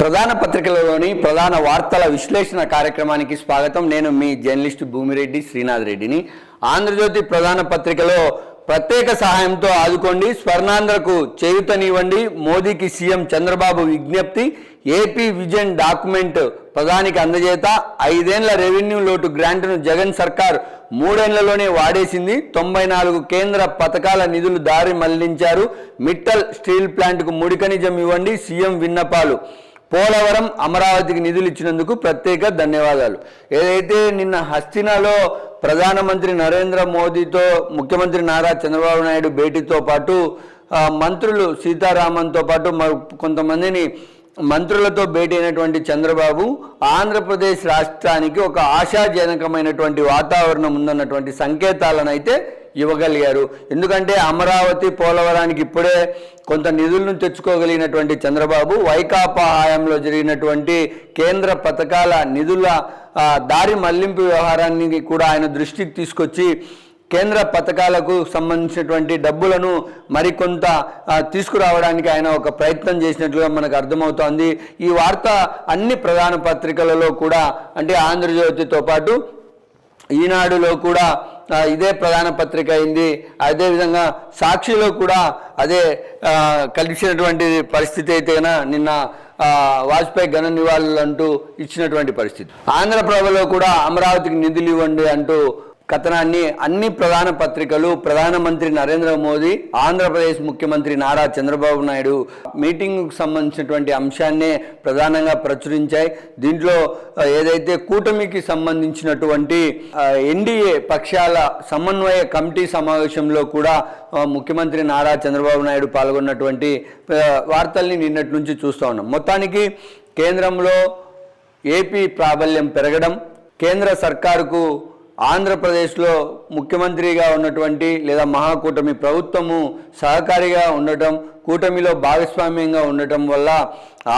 ప్రధాన పత్రికలలోని ప్రధాన వార్తల విశ్లేషణ కార్యక్రమానికి స్వాగతం. నేను మీ జర్నలిస్ట్ భూమిరెడ్డి శ్రీనాథ్ రెడ్డిని. ఆంధ్రజ్యోతి ప్రధాన పత్రికలో ప్రత్యేక సహాయంతో ఆదుకోండి. స్వర్ణాంధ్రకు చేయుతనివ్వండి. మోదీకి సీఎం చంద్రబాబు విజ్ఞప్తి. ఏపీ విజన్ డాక్యుమెంట్ ప్రధానికి అందజేత. ఐదేండ్ల రెవెన్యూ లోటు గ్రాంట్ను జగన్ సర్కార్ మూడేళ్ళలోనే వాడేసింది. తొంభై నాలుగు కేంద్ర పథకాల నిధులు దారి మళ్ళించారు. మిట్టల్ స్టీల్ ప్లాంట్కు ముడి ఖనిజం ఇవ్వండి. సీఎం విన్నపాలు. పోలవరం అమరావతికి నిధులు ఇచ్చినందుకు ప్రత్యేక ధన్యవాదాలు. ఏదైతే నిన్న హస్తినాలో ప్రధానమంత్రి నరేంద్ర మోదీతో ముఖ్యమంత్రి నారా చంద్రబాబు నాయుడు భేటీతో పాటు మంత్రులు సీతారామన్తో పాటు కొంతమందిని మంత్రులతో భేటీ అయినటువంటి చంద్రబాబు ఆంధ్రప్రదేశ్ రాష్ట్రానికి ఒక ఆశాజనకమైనటువంటి వాతావరణం ఉందన్నటువంటి సంకేతాలను అయితే ఇవ్వగలిగారు. ఎందుకంటే అమరావతి పోలవరానికి ఇప్పుడే కొంత నిధులను తెచ్చుకోగలిగినటువంటి చంద్రబాబు వైకాపా హయాంలో జరిగినటువంటి కేంద్ర పథకాల నిధుల దారి మళ్ళింపు వ్యవహారాన్ని కూడా ఆయన దృష్టికి తీసుకొచ్చి కేంద్ర పథకాలకు సంబంధించినటువంటి డబ్బులను మరికొంత తీసుకురావడానికి ఆయన ఒక ప్రయత్నం చేసినట్లుగా మనకు అర్థమవుతోంది. ఈ వార్త అన్ని ప్రధాన పత్రికలలో కూడా అంటే ఆంధ్రజ్యోతితో పాటు ఈనాడులో కూడా ఇదే ప్రధాన పత్రిక అయింది. అదేవిధంగా సాక్షిలో కూడా అదే కలిసినటువంటి పరిస్థితి అయితేనా నిన్న వాజ్పేయి ఘన నివాళులు అంటూ ఇచ్చినటువంటి పరిస్థితి. ఆంధ్రప్రభలో కూడా అమరావతికి నిధులు ఇవ్వండి అంటూ కథనాన్ని అన్ని ప్రధాన పత్రికలు ప్రధానమంత్రి నరేంద్ర మోదీ ఆంధ్రప్రదేశ్ ముఖ్యమంత్రి నారా చంద్రబాబు నాయుడు మీటింగ్కు సంబంధించినటువంటి అంశాన్నే ప్రధానంగా ప్రచురించాయి. దీంట్లో ఏదైతే కూటమికి సంబంధించినటువంటి ఎన్డీఏ పక్షాల సమన్వయ కమిటీ సమావేశంలో కూడా ముఖ్యమంత్రి నారా చంద్రబాబు నాయుడు పాల్గొన్నటువంటి వార్తల్ని నిన్నటి నుంచి చూస్తూ ఉన్నాం. మొత్తానికి కేంద్రంలో ఏపీ ప్రాబల్యం పెరగడం కేంద్ర సర్కారుకు ఆంధ్రప్రదేశ్లో ముఖ్యమంత్రిగా ఉన్నటువంటి లేదా మహాకూటమి ప్రభుత్వము సహకారిగా ఉండటం కూటమిలో భాగస్వామ్యంగా ఉండటం వల్ల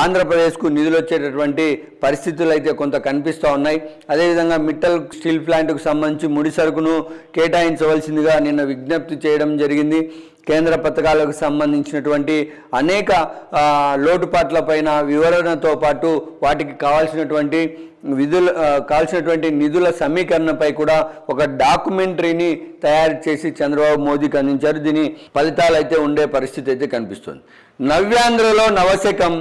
ఆంధ్రప్రదేశ్కు నిధులు వచ్చేటటువంటి పరిస్థితులు అయితే కొంత కనిపిస్తూ ఉన్నాయి. అదేవిధంగా మిట్టల్ స్టీల్ ప్లాంట్కు సంబంధించి ముడి సరుకును కేటాయించవలసిందిగా నిన్న విజ్ఞప్తి చేయడం జరిగింది. కేంద్ర పథకాలకు సంబంధించినటువంటి అనేక లోటుపాట్ల లోటుపాట్లపైన వివరణతో పాటు వాటికి కావాల్సినటువంటి విధుల కావాల్సినటువంటి నిధుల సమీకరణపై కూడా ఒక డాక్యుమెంటరీని తయారు చేసి చంద్రబాబు మోదీకి అందించారు. దీని ఫలితాలు అయితే ఉండే పరిస్థితి అయితే కనిపిస్తుంది. నవ్యాంధ్రలో నవశకం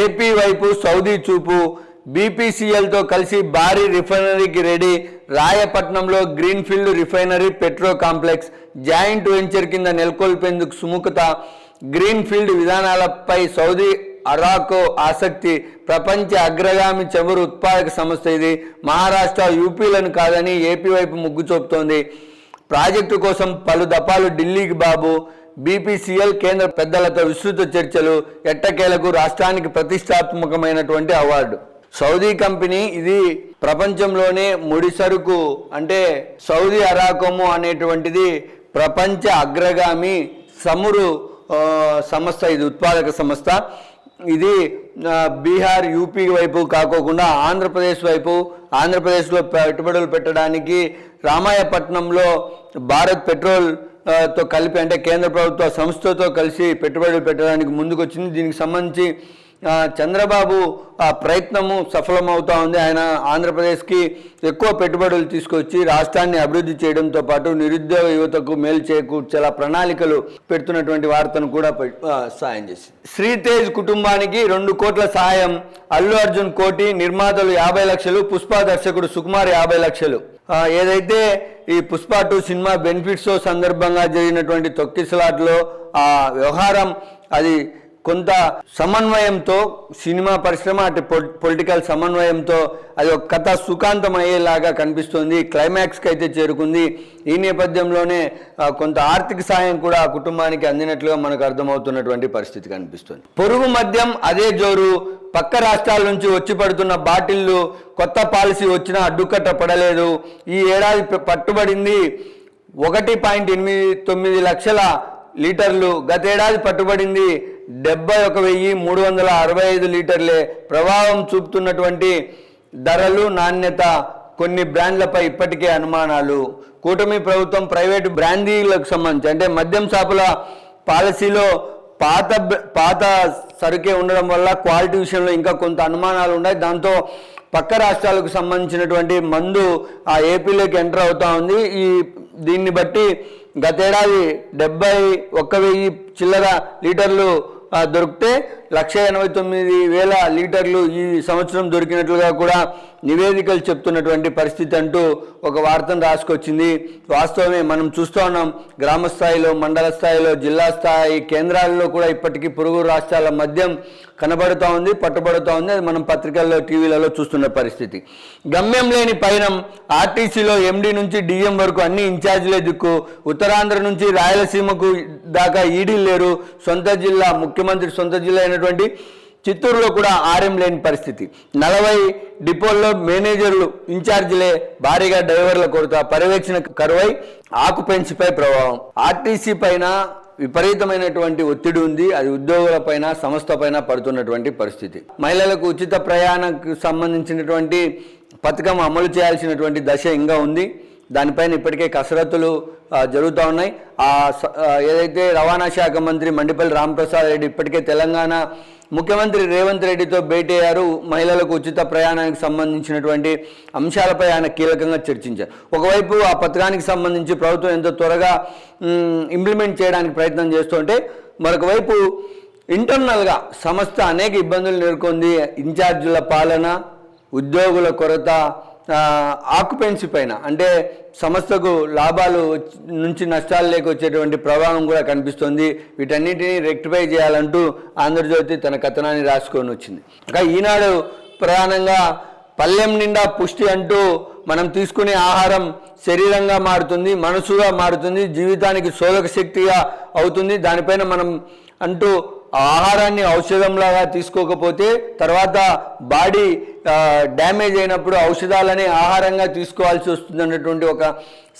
ఏపీ వైపు సౌదీ చూపు బీపీసీఎల్తో కలిసి భారీ రిఫైనరీకి ready రాయపట్నంలో greenfield refinery petro complex joint venture కింద నెలకొల్పేందుకు సుముఖత గ్రీన్ఫీల్డ్ విధానాలపై సౌదీ అరాకో ఆసక్తి ప్రపంచ అగ్రగామి చమురు ఉత్పాదక సంస్థ ఇది. మహారాష్ట్ర యూపీలను కాదని ఏపీ వైపు మొగ్గు చూపుతోంది ప్రాజెక్టు కోసం పలు దఫాలు ఢిల్లీకి బాబు బీపీసీఎల్ కేంద్ర పెద్దలతో విస్తృత చర్చలు ఎట్టకేలకు రాష్ట్రానికి ప్రతిష్టాత్మకమైనటువంటి అవార్డు. సౌదీ కంపెనీ ఇది ప్రపంచంలోనే ముడి సరుకు అంటే సౌదీ అరాకోము అనేటువంటిది ప్రపంచ అగ్రగామి సమురు సంస్థ. ఇది ఉత్పాదక సంస్థ. ఇది బీహార్ యూపీ వైపు కాకోకుండా ఆంధ్రప్రదేశ్ వైపు ఆంధ్రప్రదేశ్లో పెట్టుబడులు పెట్టడానికి రామాయపట్నంలో భారత్ పెట్రోల్ తో కలిపి అంటే కేంద్ర ప్రభుత్వ సంస్థతో కలిసి పెట్టుబడులు పెట్టడానికి ముందుకొచ్చింది. దీనికి సంబంధించి చంద్రబాబు ఆ ప్రయత్నము సఫలమవుతా ఉంది. ఆయన ఆంధ్రప్రదేశ్కి ఎక్కువ పెట్టుబడులు తీసుకొచ్చి రాష్ట్రాన్ని అభివృద్ధి చేయడంతో పాటు నిరుద్యోగ యువతకు మేలు చేకూర్చేలా ప్రణాళికలు పెడుతున్నటువంటి వార్తను కూడా పె- సాయం చేసింది. శ్రీతేజ్ కుటుంబానికి రెండు కోట్ల సాయం అల్లు అర్జున్ కోటి నిర్మాతలు యాభై లక్షలు పుష్ప దర్శకుడు సుకుమార్ యాభై లక్షలు. ఏదైతే ఈ పుష్ప టూ సినిమా బెనిఫిట్స్ సందర్భంగా జరిగినటువంటి తొక్కిసలాట్లో ఆ వ్యవహారం అది కొంత సమన్వయంతో సినిమా పరిశ్రమ అటు పొలిటికల్ సమన్వయంతో అది ఒక కథ సుఖాంతం అయ్యేలాగా కనిపిస్తుంది క్లైమాక్స్కి అయితే చేరుకుంది. ఈ నేపథ్యంలోనే కొంత ఆర్థిక సాయం కూడా ఆ కుటుంబానికి అందినట్లుగా మనకు అర్థమవుతున్నటువంటి పరిస్థితి కనిపిస్తుంది. పొరుగు మద్యం అదే జోరు పక్క రాష్ట్రాల నుంచి వచ్చి పడుతున్న బాటిళ్ళు కొత్త పాలసీ వచ్చినా అడ్డుకట్ట పడలేదు. ఈ ఏడాది పట్టుబడింది ఒకటి పాయింట్ ఎనిమిది తొమ్మిది లక్షల లీటర్లు గతేడాది పట్టుబడింది డెబ్బై ఒక వెయ్యి మూడు వందల అరవై ఐదు లీటర్లే ప్రభావం చూపుతున్నటువంటి ధరలు నాణ్యత కొన్ని బ్రాండ్లపై ఇప్పటికే అనుమానాలు. కూటమి ప్రభుత్వం ప్రైవేటు బ్రాందీలకు సంబంధించి అంటే మద్యం షాపుల పాలసీలో పాత పాత సరుకే ఉండడం వల్ల క్వాలిటీ విషయంలో ఇంకా కొంత అనుమానాలు ఉన్నాయి. దాంతో పక్క రాష్ట్రాలకు సంబంధించినటువంటి మందు ఆ ఏపీలోకి ఎంటర్ అవుతా ఉంది. ఈ దీన్ని బట్టి గతేడాది డెబ్బై ఒక్క వెయ్యి చిల్లర లీటర్లు దొరికితే లక్ష ఎనభై తొమ్మిది వేల లీటర్లు ఈ సంవత్సరం దొరికినట్లుగా కూడా నివేదికలు చెప్తున్నటువంటి పరిస్థితి అంటూ ఒక వార్తను రాసుకొచ్చింది. వాస్తవమే మనం చూస్తూ ఉన్నాం. గ్రామ స్థాయిలో మండల స్థాయిలో జిల్లా స్థాయి కేంద్రాల్లో కూడా ఇప్పటికీ పొరుగు రాష్ట్రాల మద్యం కనబడుతూ ఉంది పట్టుబడుతూ ఉంది. అది మనం పత్రికల్లో టీవీలలో చూస్తున్న పరిస్థితి. గమ్యం లేని పయనం ఆర్టీసీలో ఎండి నుంచి డిఎం వరకు అన్ని ఇన్ఛార్జీలే దిక్కు. ఉత్తరాంధ్ర నుంచి రాయలసీమకు దాకా ఈడీ లేరు. సొంత జిల్లా ముఖ్యమంత్రి సొంత జిల్లా అయినటువంటి చిత్తూరులో కూడా ఆర్ఎం లేని పరిస్థితి. నలభై డిపోల్లో మేనేజర్లు ఇన్ఛార్జీలే భారీగా డ్రైవర్ల కొరత పర్యవేక్షణ కరువై ఆకుపెన్సీపై ప్రభావం. ఆర్టీసీ పైన విపరీతమైనటువంటి ఒత్తిడి ఉంది. అది ఉద్యోగుల పైన సంస్థ పైన పడుతున్నటువంటి పరిస్థితి. మహిళలకు ఉచిత ప్రయాణకు సంబంధించినటువంటి పథకం అమలు చేయాల్సినటువంటి దశ ఇంకా ఉంది. దానిపైన ఇప్పటికే కసరత్తులు జరుగుతూ ఉన్నాయి. ఆ స- ఏదైతే రవాణా శాఖ మంత్రి మండిపల్లి రాంప్రసాద్ రెడ్డి ఇప్పటికే తెలంగాణ ముఖ్యమంత్రి రేవంత్ రెడ్డితో భేటీ అయ్యారు మహిళలకు ఉచిత ప్రయాణానికి సంబంధించినటువంటి అంశాలపై ఆయన కీలకంగా చర్చించారు. ఒకవైపు ఆ పథకానికి సంబంధించి ప్రభుత్వం ఎంతో త్వరగా ఇంప్లిమెంట్ చేయడానికి ప్రయత్నం చేస్తుంటే మరొక వైపు ఇంటర్నల్గా సంస్థ అనేక ఇబ్బందులు ఎదుర్కొంది ఇన్ఛార్జీల పాలన ఉద్యోగుల కొరత ఆక్యుపెన్సీ పైన అంటే సంస్థకు లాభాలు నుంచి నష్టాలు లేక వచ్చేటువంటి ప్రభావం కూడా కనిపిస్తుంది. వీటన్నిటిని రెక్టిఫై చేయాలంటూ ఆంధ్రజ్యోతి తన కథనాన్ని రాసుకొని వచ్చింది. ఇంకా ఈనాడు ప్రధానంగా పల్లెం నిండా పుష్టి అంటూ మనం తీసుకునే ఆహారం శరీరంగా మారుతుంది మనసుగా మారుతుంది జీవితానికి శోధక శక్తిగా అవుతుంది. దానిపైన మనం అంటూ ఆహారాన్ని ఔషధంలాగా తీసుకోకపోతే తర్వాత బాడీ డ్యామేజ్ అయినప్పుడు ఔషధాలని ఆహారంగా తీసుకోవాల్సి వస్తుంది అన్నటువంటి ఒక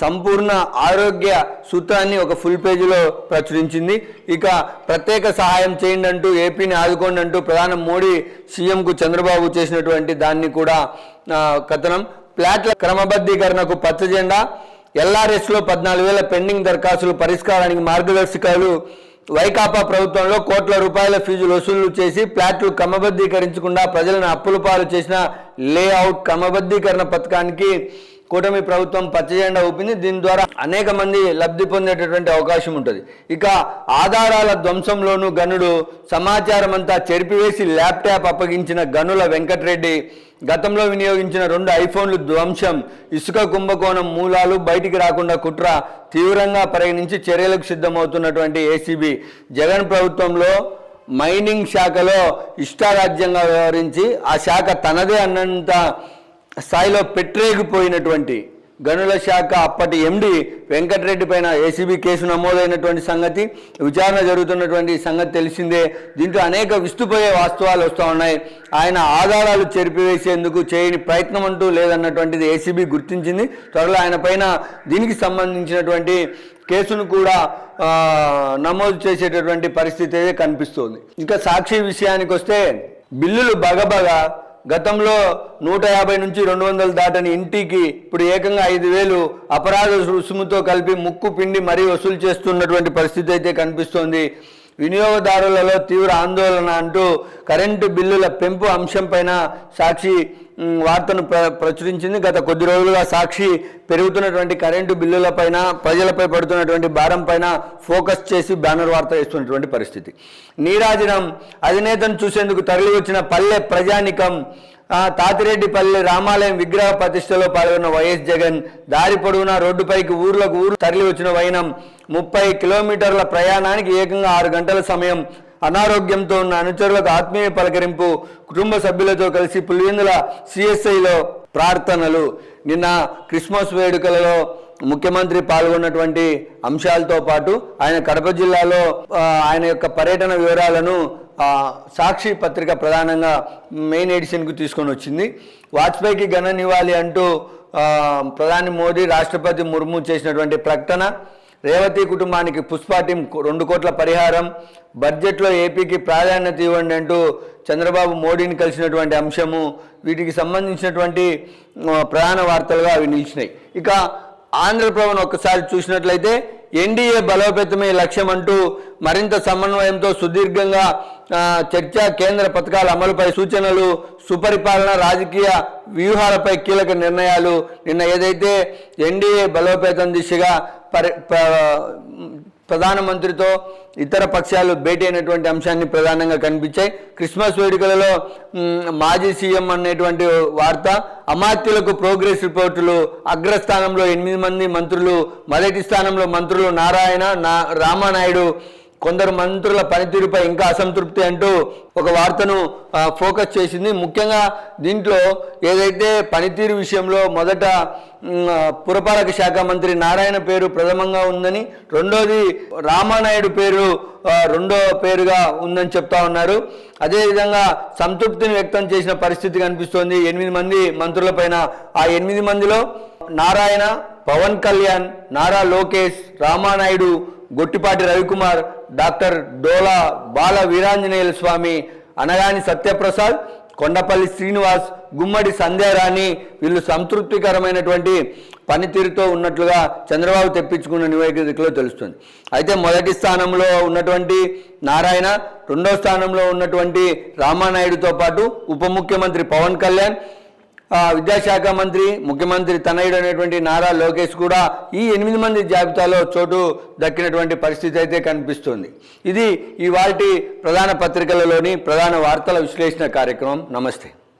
సంపూర్ణ ఆరోగ్య సూత్రాన్ని ఒక ఫుల్ పేజీలో ప్రచురించింది. ఇక ప్రత్యేక సహాయం చేయండి అంటూ ఏపీని ఆదుకోండి అంటూ ప్రధాని మోడీ సీఎంకు చంద్రబాబు చేసినటువంటి దాన్ని కూడా కథనం. ప్లాట్ల క్రమబద్ధీకరణకు పచ్చజెండా. ఎల్ఆర్ఎస్లో పద్నాలుగు వేల పెండింగ్ దరఖాస్తులు పరిష్కారానికి మార్గదర్శకాలు వైకాపా ప్రభుత్వంలో కోట్ల రూపాయల ఫీజులు వసూలు చేసి ప్లాట్లు క్రమబద్ధీకరించకుండా ప్రజలను అప్పుల పాలు చేసిన లేఅవుట్ క్రమబద్ధీకరణ పథకానికి కూటమి ప్రభుత్వం పచ్చజెండా ఊపింది. దీని ద్వారా అనేక మంది లబ్ధి పొందేటటువంటి అవకాశం ఉంటుంది. ఇక ఆధారాల ధ్వంసంలోనూ గనుడు సమాచారం అంతా చెరిపివేసి ల్యాప్టాప్ అప్పగించిన గనుల వెంకటరెడ్డి గతంలో వినియోగించిన రెండు ఐఫోన్లు ధ్వంసం. ఇసుక కుంభకోణం మూలాలు బయటికి రాకుండా కుట్ర తీవ్రంగా పరిగణించి చర్యలకు సిద్ధమవుతున్నటువంటి ఏసీబీ. జగన్ ప్రభుత్వంలో మైనింగ్ శాఖలో ఇష్టారాజ్యంగా వ్యవహరించి ఆ శాఖ తనదే అన్నంత స్థాయిలో పెట్టరేగిపోయినటువంటి గనుల శాఖ అప్పటి ఎండి వెంకటరెడ్డి పైన ఏసీబీ కేసు నమోదైనటువంటి సంగతి విచారణ జరుగుతున్నటువంటి సంగతి తెలిసిందే. దీంట్లో అనేక విస్తుపోయే వాస్తవాలు వస్తూ ఉన్నాయి. ఆయన ఆధారాలు చెరిపివేసేందుకు చేయని ప్రయత్నం అంటూ లేదన్నటువంటిది ఏసీబీ గుర్తించింది. త్వరలో ఆయన పైన దీనికి సంబంధించినటువంటి కేసును కూడా నమోదు చేసేటటువంటి పరిస్థితి అయితే కనిపిస్తోంది. ఇంకా సాక్షి విషయానికి వస్తే బిల్లులు బగబగా గతంలో నూట యాభై నుంచి రెండు వందలు దాటని ఇంటికి ఇప్పుడు ఏకంగా ఐదు వేలు అపరాధ రుసుముతో కలిపి ముక్కు పిండి మరీ వసూలు చేస్తున్నటువంటి పరిస్థితి అయితే కనిపిస్తోంది. వినియోగదారులలో తీవ్ర ఆందోళన అంటూ కరెంటు బిల్లుల పెంపు అంశంపైన సాక్షి వార్తను ప్ర ప్రచురించింది. గత కొద్ది రోజులుగా సాక్షి పెరుగుతున్నటువంటి కరెంటు బిల్లులపైన ప్రజలపై పడుతున్నటువంటి భారం పైన ఫోకస్ చేసి బ్యానర్ వార్త ఇస్తున్నటువంటి పరిస్థితి. నీరాజనం అధినేతను చూసేందుకు తరలి వచ్చిన పల్లె ప్రజానికం తాతిరెడ్డిపల్లి రామాలయం విగ్రహ ప్రతిష్టలో పాల్గొన్న వైఎస్ జగన్ దారి పొడవునా రోడ్డుపైకి ఊర్లకు ఊరు తరలి వచ్చిన వైనం ముప్పై కిలోమీటర్ల ప్రయాణానికి ఏకంగా ఆరు గంటల సమయం అనారోగ్యంతో ఉన్న అనుచరులకు ఆత్మీయ పలకరింపు కుటుంబ సభ్యులతో కలిసి పులివెందుల సిఎస్ఐలో ప్రార్థనలు. నిన్న క్రిస్మస్ వేడుకలలో ముఖ్యమంత్రి పాల్గొన్నటువంటి అంశాలతో పాటు ఆయన కడప జిల్లాలో ఆయన యొక్క పర్యటన వివరాలను సాక్షి పత్రిక ప్రధానంగా మెయిన్ ఎడిషన్కు తీసుకొని వచ్చింది. వాజ్పేయికి ఘన నివాళి అంటూ ప్రధాని మోదీ రాష్ట్రపతి ముర్ము చేసినటువంటి ప్రకటన రేవతి కుటుంబానికి పుష్పాటిం రెండు కోట్ల పరిహారం బడ్జెట్లో ఏపీకి ప్రాధాన్యత ఇవ్వండి అంటూ చంద్రబాబు మోడీని కలిసినటువంటి అంశము వీటికి సంబంధించినటువంటి ప్రధాన వార్తలుగా అవి నిలిచినాయి. ఇక ఆంధ్రప్రభను ఒక్కసారి చూసినట్లయితే ఎన్డీఏ బలోపేతమే లక్ష్యం అంటూ మరింత సమన్వయంతో సుదీర్ఘంగా చర్చ కేంద్ర పథకాల అమలుపై సూచనలు సుపరిపాలన రాజకీయ వ్యూహాలపై కీలక నిర్ణయాలు. నిన్న ఏదైతే ఎన్డీఏ బలోపేతం దిశగా పరి ప్రధానమంత్రితో ఇతర పక్షాలు భేటీ అయినటువంటి అంశాన్ని ప్రధానంగా కనిపించాయి. క్రిస్మస్ వేడుకలలో మాజీ సీఎం అనేటువంటి వార్త అమాత్యులకు ప్రోగ్రెస్ రిపోర్టులు అగ్రస్థానంలో ఎనిమిది మంది మంత్రులు మొదటి స్థానంలో మంత్రులు నారాయణ నా రామానాయుడు కొందరు మంత్రుల పనితీరుపై ఇంకా అసంతృప్తి అంటూ ఒక వార్తను ఫోకస్ చేసింది. ముఖ్యంగా దీంట్లో ఏదైతే పనితీరు విషయంలో మొదట పురపాలక శాఖ మంత్రి నారాయణ పేరు ప్రథమంగా ఉందని రెండోది రామానాయుడు పేరు రెండో పేరుగా ఉందని చెప్తా ఉన్నారు. అదేవిధంగా సంతృప్తిని వ్యక్తం చేసిన పరిస్థితి కనిపిస్తోంది. ఎనిమిది మంది మంత్రులపైన ఆ ఎనిమిది మందిలో నారాయణ పవన్ కళ్యాణ్ నారా లోకేష్ రామానాయుడు గొట్టిపాటి రవికుమార్ డాక్టర్ డోలా బాల వీరాంజనేయుల స్వామి అనగాని సత్యప్రసాద్ కొండపల్లి శ్రీనివాస్ గుమ్మడి సంధ్యారాణి వీళ్ళు సంతృప్తికరమైనటువంటి పనితీరుతో ఉన్నట్లుగా చంద్రబాబు తెప్పించుకున్న నివేదికలో తెలుస్తుంది. అయితే మొదటి స్థానంలో ఉన్నటువంటి నారాయణ రెండో స్థానంలో ఉన్నటువంటి రామానాయుడుతో పాటు ఉప ముఖ్యమంత్రి పవన్ కళ్యాణ్ విద్యాశాఖ మంత్రి ముఖ్యమంత్రి తనయుడు అనేటువంటి నారా లోకేష్ కూడా ఈ ఎనిమిది మంది జాబితాలో చోటు దక్కినటువంటి పరిస్థితి అయితే కనిపిస్తుంది. ఇది ఇవాటి ప్రధాన పత్రికలలోని ప్రధాన వార్తల విశ్లేషణ కార్యక్రమం. నమస్తే.